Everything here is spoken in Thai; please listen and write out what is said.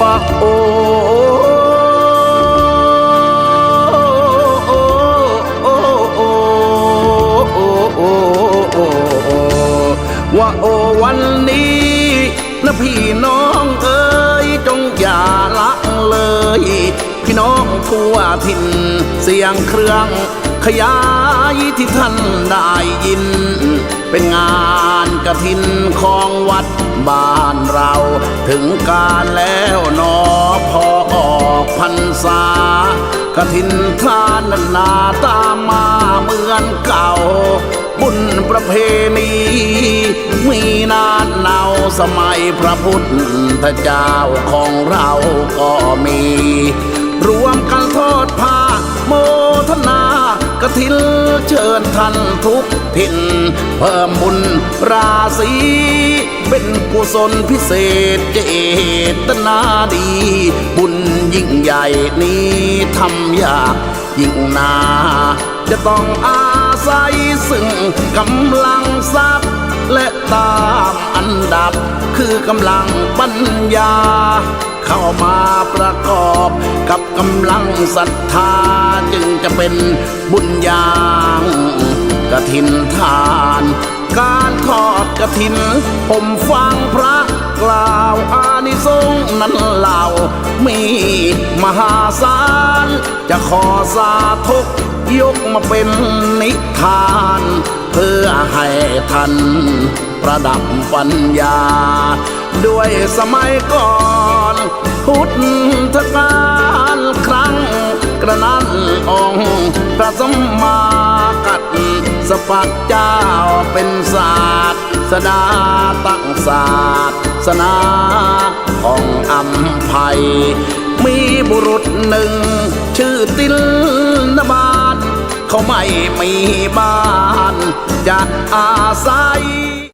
ว่าโอ้โอว่าโอวันนี้นะพี่น้องเอ๋ยจงอย่าละเลย พี่น้องทั่วถิ่นเสียงเครื่องขยายที่ท่านได้ยินเป็นงาน กระถินของวัดบ้านเรา ถึงการแล้วนอพอออกพรรษากระถินทานนานาตามมาเหมือนเก่า บุญประเพณีมีนานเนาสมัยพระพุทธเจ้าของเราก็มี รวมกันทอดผ้าโมทนากระถิน เชิญท่านทุกถิ่นเพิ่มบุญราศีเป็นกุศลพิเศษเจตนาดี บุญยิ่งใหญ่นี้ทำยากยิ่งนาจะต้องอาศัยซึ่งกำลังทรัพย์และตามอันดับคือกำลังปัญญา เข้ามาประกอบกับกำลังศรัทธาจึงจะเป็นบุญญางกระถินทาน การทอดกระถิน ผมฟังพระกล่าวอานิสงส์นั้นเล่า มีมหาศาล จะขอสาธุกยกมาเป็นนิทาน เพื่อให้ท่านประดับปัญญา ด้วยสมัยก่อน พุทธกาลครั้งกระนั้นองค์พระสมมากัดสปักเจ้าเป็นศาสตร์สดาตั้งศาสสนาของอัมภัย มีบุรุษหนึ่ง ชื่อติลนบาทเขาไม่มีบ้านจะอาศัย